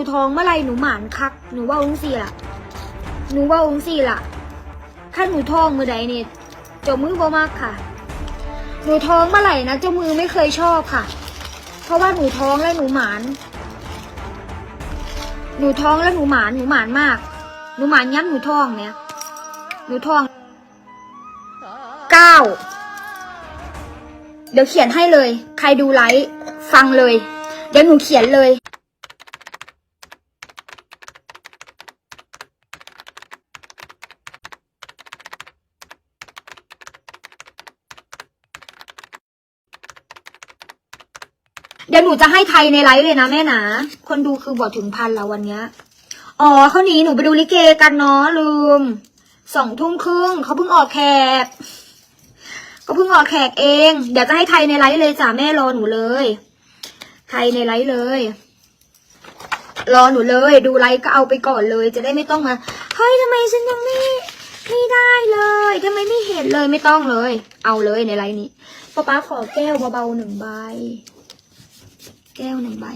นูท้องเมื่อไรหนูหมานคัก หนูว่าองค์สี่ล่ะ หนูว่าองค์สี่ล่ะถ้าหนูท้องมือใดเนี่ยเจ้ามือบ่มากค่ะ หนูท้องเมื่อไหร่นะเจ้ามือไม่เคยชอบค่ะ เพราะว่าหนูท้องและหนูหมาน หนูท้องและหนูหมานหนูหมานมาก หนูหมานย้ำหนูท้องเนี่ย หนูท้องเก้าเดี๋ยวเขียนให้เลย ใครดูไลฟ์ฟังเลย เดี๋ยวหนูเขียนเลย เดี๋ยวหนูจะให้ไทยในไลฟ์เลยนะแม่นะคนดูคือบอถึงพันแล้ววันเนี้ยอ๋อเขาหนีหนูไปดูลิเกกันเนาะลืมสองทุ่มครึ่งเขาเพิ่งออกแขกก็เพิ่งออกแขกเอง เดี๋ยวจะให้ไทยในไลฟ์เลยจ้ะแม่รอหนูเลย ไทยในไลฟ์เลยรอหนูเลย ดูไลฟ์ก็เอาไปก่อนเลย จะได้ไม่ต้องมาเฮ้ยทำไมฉันยังไม่ไม่ได้เลยทำไมไม่เห็นเลยไม่ต้องเลย เอาเลยในไลฟ์นี้ป๊าป๊าขอแก้วเบาๆหนึ่งใบ แก้วหนึ่งใบ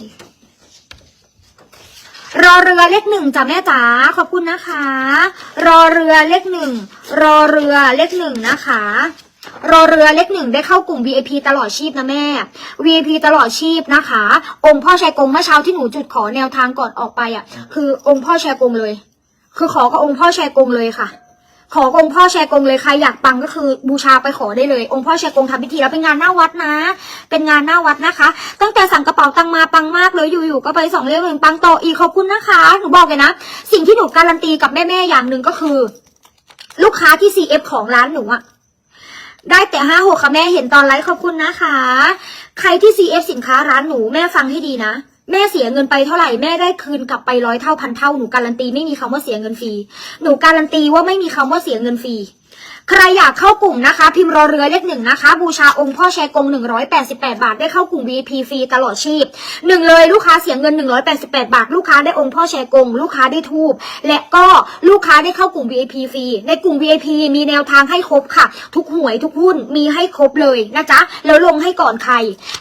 รอเรือเลขหนึ่งจ้ะแม่จ๋าขอบคุณนะคะ รอเรือเลขหนึ่งรอเรือเลขหนึ่งนะคะรอเรือเลขหนึ่งได้เข้ากลุ่ม VIP ตลอดชีพนะแม่ VIP ตลอดชีพนะคะ องค์พ่อชายกงเมื่อเช้าที่หนูจุดขอแนวทางก่อนออกไปอะ คือองค์พ่อชายกงเลย คือขอกับองค์พ่อชายกงเลยค่ะ ขอองค์พ่อแชร์กงเลยใครอยากปังก็คือบูชาไปขอได้เลย องค์พ่อแชร์กงทำพิธีแล้วเป็นงานหน้าวัดนะ เป็นงานหน้าวัดนะคะ ตั้งแต่สั่งกระเป๋าตังมาปังมากเลยอยู่ๆก็ไปสองเรื่องหนึ่งปังต่ออีกขอบคุณนะคะหนูบอกเลยนะ สิ่งที่หนูการันตีกับแม่ๆอย่างหนึ่งก็คือ ลูกค้าที่ CF ของร้านหนูอะได้แต่ห้าหกค่ะแม่เห็นตอนไลฟ์ขอบคุณนะคะ ใครที่ CF สินค้าร้านหนูแม่ฟังให้ดีนะ แม่เสียเงินไปเท่าไหร่แม่ได้คืนกลับไปร้อยเท่าพันเท่าหนูการันตีไม่มีคำว่าเสียเงินฟรีหนูการันตีว่าไม่มีคำว่าเสียเงินฟรี ใครอยากเข้ากลุ่มนะคะ พิมพ์รอเรือเลขหนึ่งนะคะ บูชาองค์พ่อแชร์กงหนึ่งร้อยแปดสิบแปดบาท ได้เข้ากลุ่ม VIP ฟรีตลอดชีพหนึ่งเลยลูกค้าเสียเงินหนึ่งร้อยแปดสิบแปดบาท ลูกค้าได้องค์พ่อแชร์กง ลูกค้าได้ทูบและก็ลูกค้าได้เข้ากลุ่ม VIP ฟรีในกลุ่ม VIP มีแนวทางให้ครบค่ะ ทุกหวยทุกหุ้นมีให้ครบเลยนะจ๊ะแล้วลงให้ก่อนใคร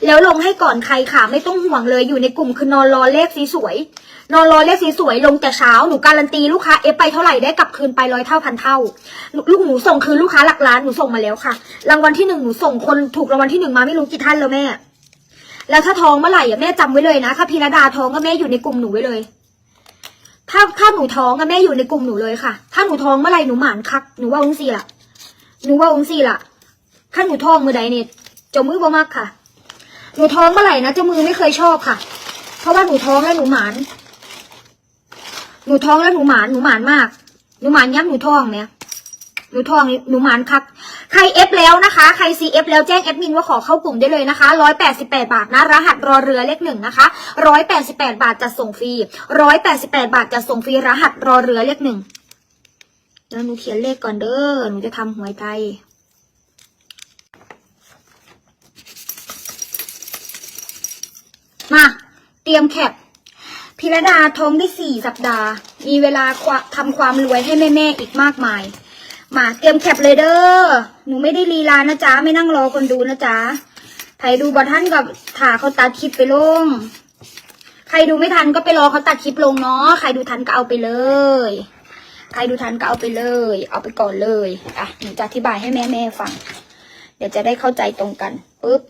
แล้วลงให้ก่อนใครค่ะ ไม่ต้องห่วงเลยอยู่ในกลุ่มคือนอนรอเลขสวยๆ นอนรอเลขสวยๆลงแต่เช้าหนูการันตีลูกค้าเอฟไปเท่าไหร่ได้กลับคืนไปร้อยเท่าพันเท่า ลูกหนูส่งคืนลูกค้าหลักล้านหนูส่งมาแล้วค่ะ รางวัลที่หนึ่งหนูส่งคนถูกรางวัลที่หนึ่งมาไม่รู้กี่ท่านแล้วแม่ แล้วถ้าท้องเมื่อไหร่อะแม่จำไว้เลยนะถ้าพีระดาท้องก็แม่อยู่ในกลุ่มหนูไว้เลย ถ้าถ้าหนูท้องก็แม่อยู่ในกลุ่มหนูเลยค่ะ ถ้าหนูท้องเมื่อไหร่หนูหมานคักหนูว่าองสี่ล่ะหนูว่าองสี่ล่ะถ้าหนูท้องมือใดเนี่ยจ้ามือบ่มากค่ะหนูท้องเมื่อไหร่นะเจ้ามือไม่เคยชอบค่ะ เพราะว่าหนูท้องและหนูหมาน หนูท้องและหนูหมานหนูหมานมาก หนูหมานย้ำหนูท้องเนี่ยหนูทองหนูหมานคักใครเอฟแล้วนะคะ ใครซีเอฟแล้วแจ้งแอดมินว่าขอเข้ากลุ่มได้เลยนะคะร้อยแปดสิบแปดบาทนะ รหัสรอเรือเลขหนึ่งนะคะร้อยแปดสิบแปดบาทจะส่งฟรีร้อยแปดสิบแปดบาทจะส่งฟรีรหัสรอเรือเลขหนึ่งแล้วหนูเขียนเลขก่อนเด้อ หนูจะทำหวยไทยมา เตรียมแคป พิรดาท้องได้สี่สัปดาห์ มีเวลาวะทำความรวยให้แม่ๆอีกมากมาย มาเตรียมแคปเลยเด้อ หนูไม่ได้ลีลานะจ๊ะ ไม่นั่งรอคนดูนะจ๊ะใครดูบอท่านกับถ่าเขาตัดคลิปไปลง ใครดูไม่ทันก็ไปรอเขาตัดคลิปลงเนาะ ใครดูทันก็เอาไปเลย ใครดูทันก็เอาไปเลย เอาไปก่อนเลย อะ หนูจะอธิบายให้แม่แม่ๆฟัง เดี๋ยวจะได้เข้าใจตรงกันปึ๊บ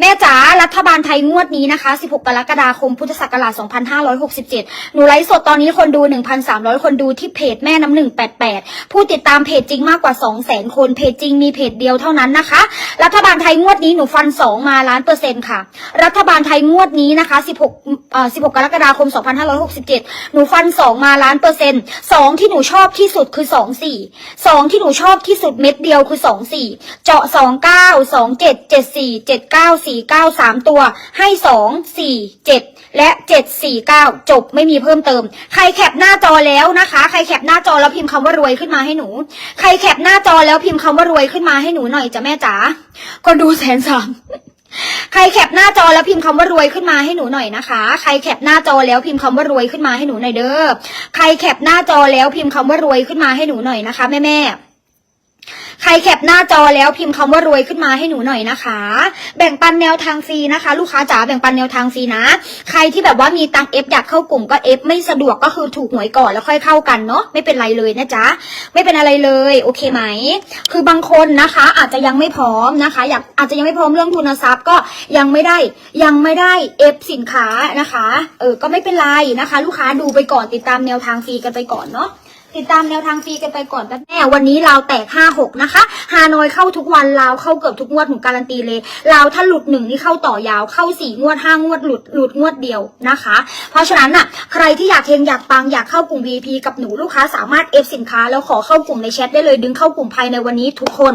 แม่จ๋ารัฐบาลไทยงวดนี้นะคะ 16 กรกฎาคม พุทธศักราช 2567 หนูไลฟ์สดตอนนี้คนดู 1,300 คนดูที่เพจแม่น้ำหนึ่ง88 ผู้ติดตามเพจจริงมากกว่า 200,000 คน เพจจริงมีเพจเดียวเท่านั้นนะคะ รัฐบาลไทยงวดนี้หนูฟัน 2 มาล้านเปอร์เซ็นต์ค่ะ รัฐบาลไทยงวดนี้นะคะ 16เอ่อ16 กรกฎาคม 2567 หนูฟัน 2 มาล้านเปอร์เซ็นต์2ที่หนูชอบที่สุดคือ 24 2 ที่หนูชอบที่สุดเม็ดเดียวคือ 24 เจาะ 29 27 74 79 49 3ตัว ให้2 4 7และ7 4 9จบไม่มีเพิ่มเติม ใครแคปหน้าจอแล้วนะคะ ใครแคปหน้าจอแล้วพิมพ์คำว่ารวยขึ้นมาให้หนู ใครแคปหน้าจอแล้วพิมพ์คำว่ารวยขึ้นมาให้หนูหน่อยจ้ะแม่จ๋าคนดูแสนสามใครแคปหน้าจอแล้วพิมพ์คำว่ารวยขึ้นมาให้หนูหน่อยนะคะ ใครแคปหน้าจอแล้วพิมพ์คำว่ารวยขึ้นมาให้หนูหน่อยเด้อ ใครแคปหน้าจอแล้วพิมพ์คำว่ารวยขึ้นมาให้หนูหน่อยนะคะแม่แม่ ใครแคปหน้าจอแล้วพิมพ์คำว่ารวยขึ้นมาให้หนูหน่อยนะคะ แบ่งปันแนวทางฟรีนะคะ ลูกค้าจ๋าแบ่งปันแนวทางฟรีนะ ใครที่แบบว่ามีตังเอฟอยากเข้ากลุ่มก็เอฟไม่สะดวกก็คือถูกหวยก่อนแล้วค่อยเข้ากันเนาะไม่เป็นไรเลยนะจ๊ะไม่เป็นอะไรเลยโอเคไหม คือบางคนนะคะ อาจจะยังไม่พร้อมนะคะ อยากอาจจะยังไม่พร้อมเรื่องทุนทรัพย์ก็ยังไม่ได้ยังไม่ได้เอฟสินค้านะคะเออก็ไม่เป็นไรนะคะ ลูกค้าดูไปก่อนติดตามแนวทางฟรีกันไปก่อนเนาะ ติดตามแนวทางฟรีกันไปก่อนแป๊บแม่วันนี้เราวแตกห้าหกนะคะฮานอยเข้าทุกวันลาวเข้าเกือบทุกงวดหนูการันตีเลยลาวถ้าหลุดหนึ่งนี่เข้าต่อยาวเข้าสี่งวดห้างวดหลุดหลุดงวดเดียวนะคะ เพราะฉะนั้นน่ะใครที่อยากเฮงอยากปังอยากเข้ากลุ่ม VIP กับหนูลูกค้าสามารถเอฟสินค้าแล้วขอเข้ากลุ่มในแชทได้เลย ดึงเข้ากลุ่มภายในวันนี้ทุกคน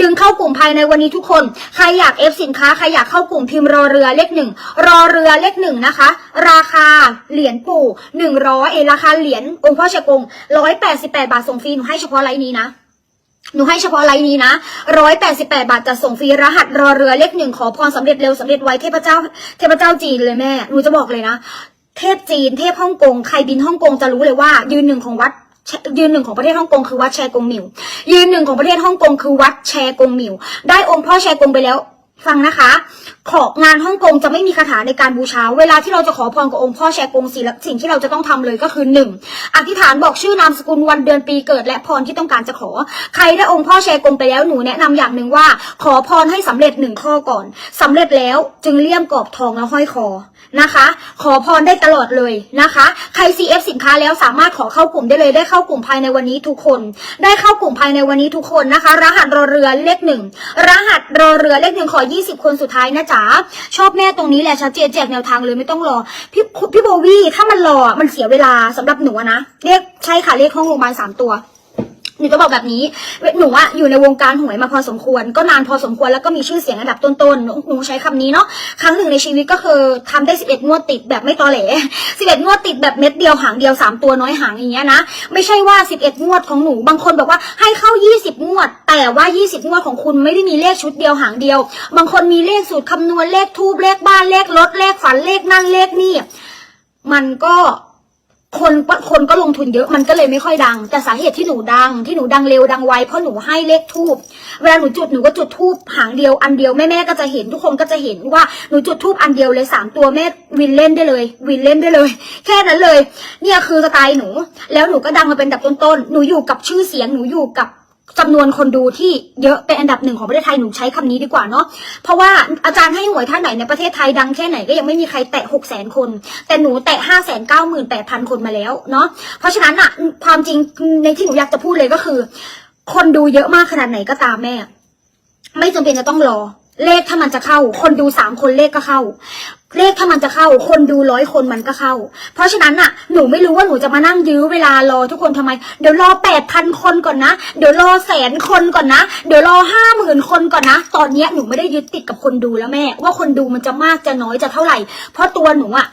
ดึงเข้ากลุ่มภายในวันนี้ทุกคนใครอยากเอฟสินค้าใครอยากเข้ากลุ่มพิมพ์รอเรือเลขหนึ่งรอเรือเลขหนึ่งนะคะ ราคาเหรียญปู่หนึ่งร้อยเอราคาเหรียญองค์พ่อชยกงร้อยแปดสิบแปดบาทส่งฟรีหนูให้เฉพาะไลน์นี้นะหนูให้เฉพาะไลน์นี้นะร้อยแปดสิบแปดบาทจะส่งฟรีรหัสรอเรือเลขหนึ่งขอพรสำเร็จเร็วสำเร็จไวเทพเจ้า เทพเจ้าจีนเลยแม่ หนูจะบอกเลยนะ เทพจีน เทพฮ่องกง ใครบินฮ่องกงจะรู้เลยว่า ยืนหนึ่งของวัดยืนหนึ่งของประเทศฮ่องกงคือวัดแชกงหมิว ยืนหนึ่งของประเทศฮ่องกงคือวัดแชกงหมิว ได้องค์พ่อแชกงไปแล้ว ฟังนะคะ ของานฮ่องกงจะไม่มีคาถาในการบูชา เวลาที่เราจะขอพรกับองค์พ่อแชกงสิ่งสิ่งที่เราจะต้องทำเลยก็คือหนึ่งอธิษฐานบอกชื่อนามสกุลวันเดือนปีเกิดและพรที่ต้องการจะขอ ใครได้องค์พ่อแชกงไปแล้วหนูแนะนำอย่างหนึ่งว่า ขอพรให้สำเร็จหนึ่งข้อก่อนสำเร็จแล้วจึงเลี่ยมกรอบทองแล้วห้อยคอนะคะ ขอพรได้ตลอดเลยนะคะ ใคร CF สินค้าแล้วสามารถขอเข้ากลุ่มได้เลยได้เข้ากลุ่มภายในวันนี้ทุกคน ได้เข้ากลุ่มภายในวันนี้ทุกคนนะคะ รหัสรอเรือเลขหนึ่งรหัสรอเรือเลขหนึ่งขอ20 คนสุดท้ายนะจ๊ะชอบแม่ตรงนี้แหละชัดเจนแจกแนวทางเลยไม่ต้องรอพี่พี่โบวี่ถ้ามันรอมันเสียเวลาสำหรับหนูนะเรียกใช่ค่ะเรียกห้องโรงพยาบาลสามตัว หนูจะบอกแบบนี้ หนูอะอยู่ในวงการหวยมาพอสมควร ก็นานพอสมควรแล้วก็มีชื่อเสียงระดับต้นๆหนูหนูใช้คำนี้เนาะครั้งหนึ่งในชีวิตก็คือทำได้ 11 งวดติดแบบไม่ตอแหล11 งวดติดแบบเม็ดเดียวหางเดียว 3 ตัวน้อยหางอย่างเงี้ยนะไม่ใช่ว่า 11 งวดของหนูบางคนบอกว่าให้เข้า 20 งวด แต่ว่า 20 งวดของคุณไม่ได้มีเลขชุดเดียวหางเดียว บางคนมีเลขสูตรคำนวณเลขทูบเลขบ้านเลขรถเลขฝันเลขนั่นเลขนี่มันก็ คนคนก็ลงทุนเยอะมันก็เลยไม่ค่อยดัง แต่สาเหตุที่หนูดัง ที่หนูดังเร็วดังไวเพราะหนูให้เลขทูบเวลาหนูจุดหนูก็จุดทูบหางเดียวอันเดียวแม่แม่ก็จะเห็นทุกคนก็จะเห็นว่าหนูจุดทูบอันเดียวเลยสามตัวแม่วินเล่นได้เลย วินเล่นได้เลย แค่นั้นเลย เนี่ยคือสไตล์หนู แล้วหนูก็ดังมาเป็นอันดับต้นๆหนูอยู่กับชื่อเสียงหนูอยู่กับ จำนวนคนดูที่เยอะเป็นอันดับหนึ่งของประเทศไทยหนูใช้คำนี้ดีกว่าเนาะเพราะว่าอาจารย์ให้หวยท่านไหนในประเทศไทยดังแค่ไหนก็ยังไม่มีใครแตะหกแสนคน แต่หนูแตะห้าแสนเก้าหมื่นแปดพันคนมาแล้วเนาะเพราะฉะนั้นอะความจริงในที่หนูอยากจะพูดเลยก็คือ คนดูเยอะมากขนาดไหนก็ตามแม่ ไม่จำเป็นจะต้องรอ เลขถ้ามันจะเข้า คนดูสามคนเลขก็เข้า เลขถ้ามันจะเข้า คนดูร้อยคนมันก็เข้า เพราะฉะนั้นน่ะ หนูไม่รู้ว่าหนูจะมานั่งยื้อเวลารอทุกคนทำไม เดี๋ยวรอแปดพันคนก่อนนะ เดี๋ยวรอแสนคนก่อนนะ เดี๋ยวรอห้าหมื่นคนก่อนนะ ตอนเนี้ยหนูไม่ได้ยึดติดกับคนดูแล้วแม่ ว่าคนดูมันจะมากจะน้อยจะเท่าไหร่ เพราะตัวหนูอะ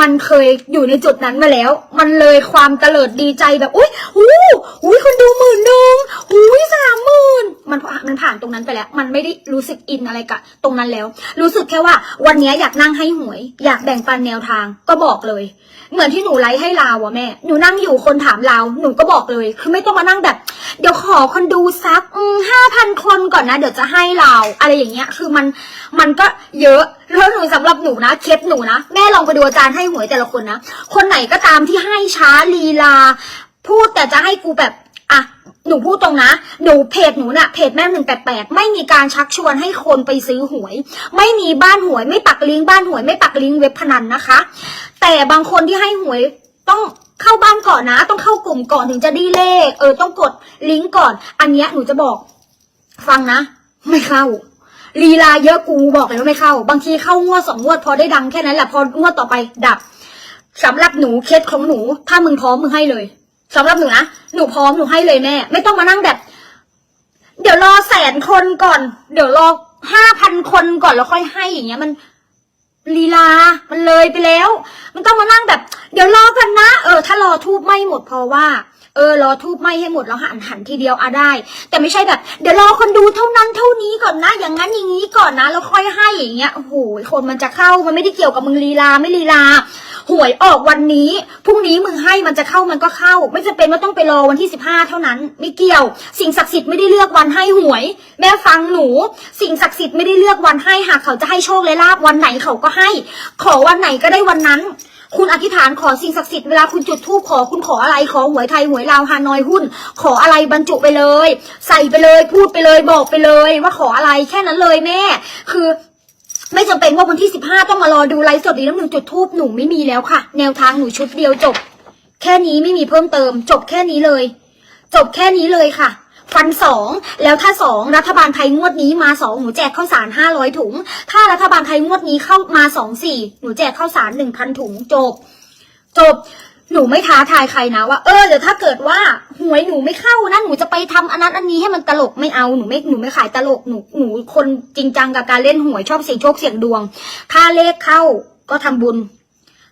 มันเคยอยู่ในจุดนั้นมาแล้ว มันเลยความเตลิดดีใจแบบ อุ้ยอู้อุ้ยคนดูหมื่นหนึ่งอุ้ยสามหมื่น มันมันผ่านตรงนั้นไปแล้ว มันไม่ได้รู้สึกอินอะไรกับตรงนั้นแล้ว รู้สึกแค่ว่า วันนี้อยากนั่งให้หวย อยากแบ่งปันแนวทางก็บอกเลย เหมือนที่หนูไลฟ์ให้ลาวอะแม่หนูนั่งอยู่คนถามลาวหนูก็บอกเลย คือไม่ต้องมานั่งแบบ เดี๋ยวขอคนดูสักห้าพันคนก่อนนะ เดี๋ยวจะให้ลาวอะไรอย่างเงี้ย คือมันมันก็เยอะแล้วหนูสำหรับหนูนะเคสหนูนะแม่ลองไปดูอาจารย์ให้หวยแต่ละคนนะคนไหนก็ตามที่ให้ช้าลีลาพูดแต่จะให้กูแบบ หนูพูดตรงนะ หนูเพจหนูน่ะ เพจแม่หนึ่งแปดแปดไม่มีการชักชวนให้คนไปซื้อหวย ไม่มีบ้านหวย ไม่ปักลิงก์บ้านหวย ไม่ปักลิงก์เว็บพนันนะคะ แต่บางคนที่ให้หวยต้องเข้าบ้านก่อนนะ ต้องเข้ากลุ่มก่อนถึงจะได้เลข เออ ต้องกดลิงก์ก่อน อันเนี้ยหนูจะบอก ฟังนะ ไม่เข้าลีลาเยอะกูบอกเลยว่าไม่เข้า บางทีเข้างวดสองงวดพอได้ดังแค่นั้นแหละพองวดต่อไปดับสำหรับหนูเคสของหนู ถ้ามึงพร้อมมึงให้เลย สำหรับหนูนะ หนูพร้อมหนูให้เลยแม่ ไม่ต้องมานั่งแบบ เดี๋ยวรอแสนคนก่อน เดี๋ยวรอห้าพันคนก่อนแล้วค่อยให้อย่างเงี้ยมันลีลา มันเลยไปแล้ว มันต้องมานั่งแบบ เดี๋ยวรอกันนะ เออ ถ้ารอทูบไม่หมดเพราะว่า เออ รอทูบไม่ให้หมดแล้วหันหันทีเดียวอะได้ แต่ไม่ใช่แบบ เดี๋ยวรอคนดูเท่านั้นเท่านี้ก่อนนะ อย่างนั้นอย่างนี้ก่อนนะ แล้วค่อยให้อย่างเงี้ย โอ้โห คนมันจะเข้า มันไม่ได้เกี่ยวกับมึงลีลาไม่ลีลา หวยออกวันนี้พรุ่งนี้มึงให้มันจะเข้ามันก็เข้า ไม่จำเป็นว่าต้องไปรอวันที่สิบห้าเท่านั้น ไม่เกี่ยว สิ่งศักดิ์สิทธิ์ไม่ได้เลือกวันให้หวย แม่ฟังหนู สิ่งศักดิ์สิทธิ์ไม่ได้เลือกวันให้หากเขาจะให้โชคและลาบวันไหนเขาก็ให้ ขอวันไหนก็ได้วันนั้น คุณอธิษฐานขอสิ่งศักดิ์สิทธิ์เวลาคุณจุดธูปขอคุณขออะไรขอหวยไทยหวยลาวฮานอยหุ้น ขออะไรบรรจุไปเลย ใส่ไปเลย พูดไปเลยบอกไปเลย ว่าขออะไรแค่นั้นเลยแม่ คือ ไม่จำเป็นว่าวันที่สิบห้าต้องมารอดูไลฟ์สดดีน้ำหนึ่งจุดทูบหนูไม่มีแล้วค่ะ แนวทางหนูชุดเดียวจบ แค่นี้ไม่มีเพิ่มเติม จบแค่นี้เลย จบแค่นี้เลยค่ะฟันสองแล้วถ้าสองรัฐบาลไทยงวดนี้มาสองหนูแจกข้าวสารห้าร้อยถุง ถ้ารัฐบาลไทยงวดนี้เข้ามาสองสี่หนูแจกข้าวสารหนึ่งพันถุงจบ จบ หนูไม่ท้าทายใครนะว่าเออเดี๋ยวถ้าเกิดว่าหวยหนูไม่เข้านะหนูจะไปทำอันนั้นอันนี้ให้มันตลกไม่เอาหนูไม่หนูไม่ขายตลกหนูหนูคนจริงจังกับการเล่นหวยชอบเสี่ยงโชคเสี่ยงดวง ถ้าเลขเข้าก็ทำบุญ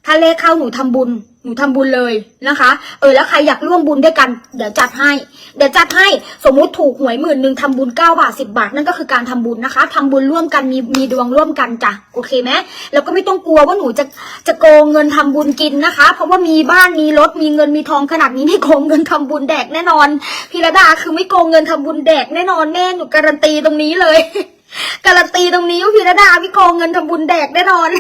ถ้าเลขเข้าหนูทำบุญ หนูทำบุญเลยนะคะ เออแล้วใครอยากร่วมบุญด้วยกัน เดี๋ยวจัดให้ เดี๋ยวจัดให้สมมุติถูกหวยหมื่นหนึ่งทำบุญเก้าบาทสิบาท นั่นก็คือการทำบุญนะคะทำบุญร่วมกันมีมีดวงร่วมกันจ้ะโอเคไหมแล้วก็ไม่ต้องกลัวว่าหนูจะจะโกงเงินทำบุญกินนะคะ เพราะว่ามีบ้านมีรถมีเงินมีทองขนาดนี้ไม่โกงเงินทำบุญแดกแน่นอนพีระดาคือไม่โกงเงินทำบุญแดกแน่นอนแม่หนูการันตีตรงนี้เลยการันตีตรงนี้ว่าพีระดาไม่โกงเงินทำบุญแดกแน่นอน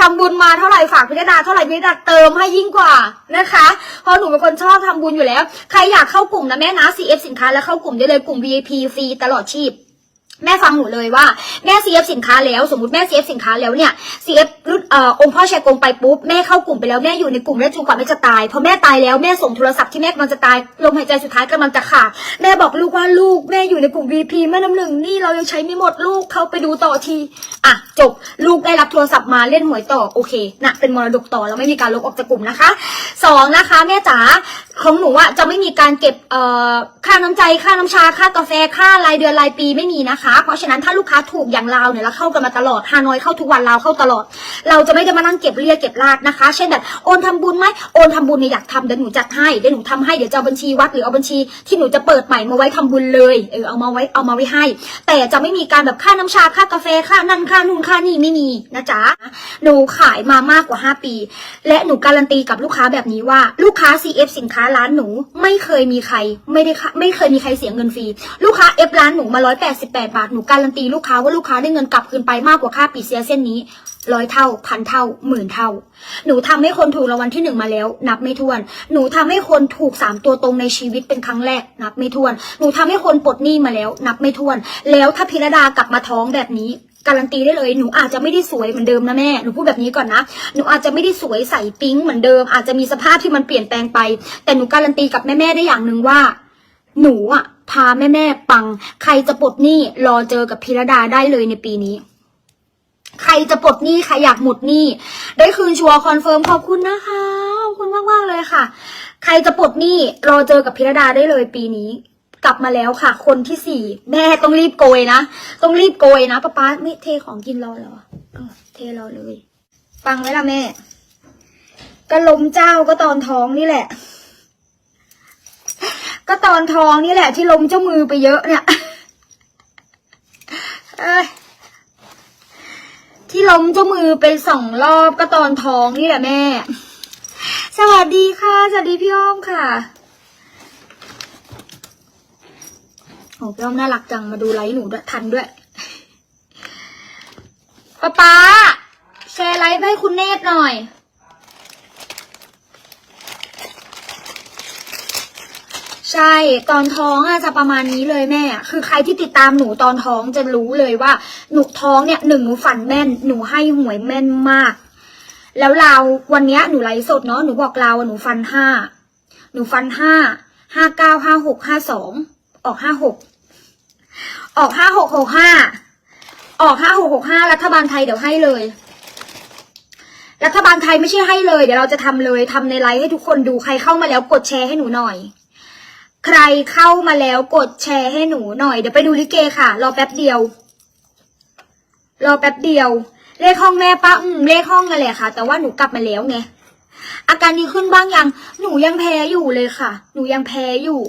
ทำบุญมาเท่าไหร่ฝากพิจารณาเท่าไหร่พิจารณาเติมให้ยิ่งกว่านะคะ เพราะหนูเป็นคนชอบทำบุญอยู่แล้ว ใครอยากเข้ากลุ่มนะแม่นะ CF สินค้าแล้วเข้ากลุ่มได้เลยกลุ่ม VIP ฟรีตลอดชีพ แม่ฟังหนูเลยว่าแม่ CF สินค้าแล้ว สมมติแม่ CF สินค้าแล้วเนี่ย CF รุ่นเอ่อองค์พ่อแชร์กงไปปุ๊บแม่เข้ากลุ่มไปแล้วแม่อยู่ในกลุ่มแม่จนกว่าแม่จะตายพอแม่ตายแล้วแม่ส่งโทรศัพท์ที่แม่กำลังจะตายลมหายใจสุดท้ายกำลังจะขาดแม่บอกลูกว่าลูกแม่อยู่ในกลุ่ม VIP แม่น้ำหนึ่งนี่เรายังใช้ไม่หมดลูกเข้าไปดูต่อทีอะจบลูกได้รับโทรศัพท์มาเล่นหวยต่อโอเคนะเป็นมรดกต่อแล้วไม่มีการลบออกจากกลุ่มนะคะสองนะคะแม่จ๋าของหนูอะจะไม่มีการเก็บเอ่อค่าน้ำใจค่าน้ำชาค่ากาแฟค่ารายเดือนรายปีไม่มีนะคะเพราะฉะนั้นถ้าลูกค้าถูกอย่างเราเนี่ยเราเข้ากันมาตลอดฮานอยเข้าทุกวันเราเข้าตลอด เราจะไม่ได้มานั่งเก็บเรียกเก็บลาดนะคะ เช่นแบบโอนทำบุญไหมโอนทำบุญเนี่ยอยากทำเดี๋ยวหนูจัดให้เดี๋ยวหนูทำให้เดี๋ยวจะเอาบัญชีวัดหรือเอาบัญชีที่หนูจะเปิดใหม่มาไว้ทำบุญเลยเออเอามาไว้เอามาไว้ให้ แต่จะไม่มีการแบบค่าน้ำชาค่ากาแฟค่านั่นค่านู่นค่านี่ไม่มีนะจ๊ะหนูขายมามากกว่า 5 ปี และหนูการันตีกับลูกค้าแบบนี้ว่าลูกค้า CF สินค้าร้านหนูไม่เคยมีใครไม่ได้ไม่เคยมีใครเสียเงินฟรีลูกค้า F ร้านหนูมา188บาทหนูการันตีลูกค้าว่าลูกค้าได้เงินกลับคืนไปมากกว่าค่าปีเสียเส้นนี้ร้อยเท่าพันเท่าหมื่นเท่า หนูทำให้คนถูกรางวัลที่หนึ่งมาแล้ว นับไม่ถ้วน หนูทำให้คนถูกสามตัวตรงในชีวิตเป็นครั้งแรก นับไม่ถ้วน หนูทำให้คนปลดหนี้มาแล้ว นับไม่ถ้วน แล้วถ้าพิรดากลับมาท้องแบบนี้การันตีได้เลย หนูอาจจะไม่ได้สวยเหมือนเดิมนะแม่ หนูพูดแบบนี้ก่อนนะ หนูอาจจะไม่ได้สวยใสปิ๊งเหมือนเดิม อาจจะมีสภาพที่มันเปลี่ยนแปลงไป แต่หนูการันตีกับแม่ๆได้อย่างหนึ่งว่า หนูอะ พาแม่ๆปัง ใครจะปลดหนี้รอเจอกับพิรดาได้เลยในปีนี้ ใครจะปลดหนี้ใครอยากหมดหนี้ได้คืนชัวร์คอนเฟิร์มขอบคุณนะคะขอบคุณมากมากเลยค่ะ ใครจะปลดหนี้รอเจอกับพิรดาได้เลยปีนี้ กลับมาแล้วค่ะ คนที่สี่แม่ต้องรีบโกยนะต้องรีบโกยนะป้าป๊าไม่เทของกินรอแล้วอเออเทรอเลยฟังไว้ละแม่ก็ล้มเจ้าก็ตอนท้องนี่แหละ ก็ตอนท้องนี่แหละ ที่ล้มเจ้ามือไปเยอะเนี่ยที่ล้มเจ้ามือไปสองรอบก็ตอนท้องนี่แหละแม่ สวัสดีค่ะ สวัสดีพี่อ้อมค่ะ โอ้พี่อ้อมน่ารักจังมาดูไลฟ์หนูด้วยทันด้วยป๊าป๊าแชร์ไลฟ์ให้คุณเนตรหน่อย ใช่ตอนท้องอะจะประมาณนี้เลยแม่ คือใครที่ติดตามหนูตอนท้องจะรู้เลยว่า หนูท้องเนี่ยหนึ่งหนูฝันแม่น หนูให้หวยแม่นมาก แล้วเราวันเนี้ยหนูไลฟ์สดเนาะหนูบอกเราว่าหนูฟันห้าหนูฟันห้าห้าเก้าห้าหกห้าสองออกห้าหกออกห้าหกหกห้าออกห้าหกหกห้ารัฐบาลไทยเดี๋ยวให้เลยรัฐบาลไทยไม่ใช่ให้เลย เดี๋ยวเราจะทำเลยทำในไลฟ์ให้ทุกคนดูใครเข้ามาแล้วกดแชร์ให้หนูหน่อย ใครเข้ามาแล้วกดแชร์ให้หนูหน่อย เดี๋ยวไปดูลิเกค่ะ รอแป๊บเดียว รอแป๊บเดียว เลขห้องแม่ป้าอืมเลขห้องนั่นแหละค่ะ แต่ว่าหนูกลับมาแล้วไงอาการดีขึ้นบ้างยัง หนูยังแพ้อยู่เลยค่ะ หนูยังแพ้อยู่